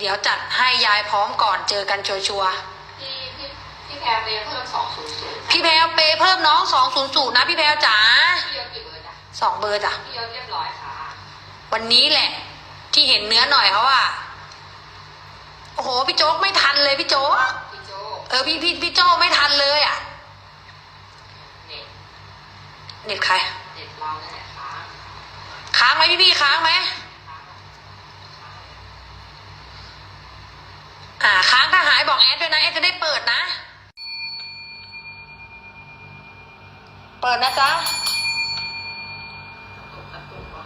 เดี๋ยวจัดให้ยายพร้อมก่อนเจอกันชัวร์พี่พี่พี่แพรไปเพิ่มสองศูนย์ศูนย์ๆพี่แพลวเปย์เพิ่มน้องสองศูนย์ศูนย์นะพี่แพลวจ๋าพี่ยศกี่เบอร์จ้ะสองเบอร์จ้ะพี่ยศเรียบร้อยค่ะวันนี้แหละ ที่เห็นเนื้อหน่อยเขาว่าโอ้โหพี่โจ๊กไม่ทันเลยพี่โจ๊กพี่โจเออพี่พี่พี่โจ้ไม่ทันเลยอะเน็ตเน็ตใครเน็ตเรานั่นแหละค่ะค้างไหมพี่พี่ค้างไหมอ่างถ้าหายบอกแอดด้วยนะแอดจะได้เปิดนะ เปิดนะจ๊ะตกกระตุกว่ะ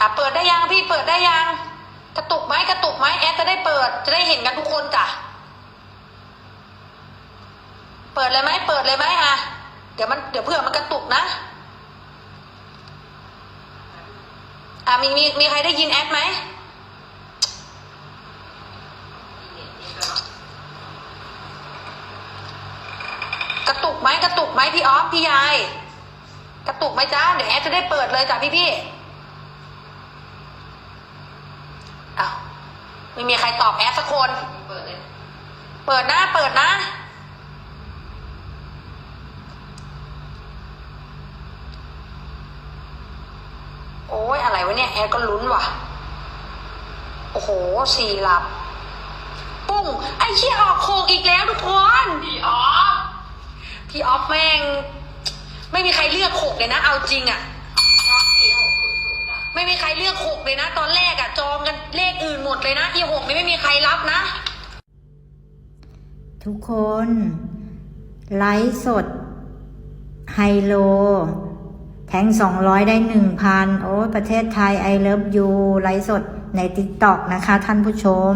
อะเปิดได้ยังพี่เปิดได้ยัง กระตุกไหมกระตุกไหมแอดจะได้เปิด จะได้เห็นกันทุกคนจ้ะเปิดเลยไหมเปิดเลยไหมอะเดี๋ยวมันเดี๋ยวเพื่อมันกระตุกนะอะมีมีมีใครได้ยินแอดไหม พี่เน็ตนี่ก็ กระตุกไหมกระตุกไหมพี่ออฟพี่ยาย กระตุกไหมจ้าเดี๋ยวแอดจะได้เปิดเลยจ้ะพี่พี่อ้าวไม่มีใครตอบแอดสักคน เปิดเลยเปิดนะเปิดนะ โอ้ยอะไรวะเนี่ย แอดก็ลุ้นว่ะ โอ้โหสี่หลับ ปุ้ง ไอ้เชี่ยออกโคกอีกแล้วทุกคน พี่อ๋อ พี่ออฟแม่ง ไม่มีใครเลือกโขกเลยนะ เอาจริงอะชอบสี่หกศูนย์ศูนย์อะไม่มีใครเลือกโขกเลยนะ ตอนแรกอะจองกันเลขอื่นหมดเลยนะที่หกนี่ไม่มีใครรับนะ ทุกคน ไลฟ์สด ไฮโล แทงสองร้อยได้หนึ่งพันโอ้ยประเทศไทย I love you ไลฟ์สดใน t ิ k t o k นะคะท่านผู้ชม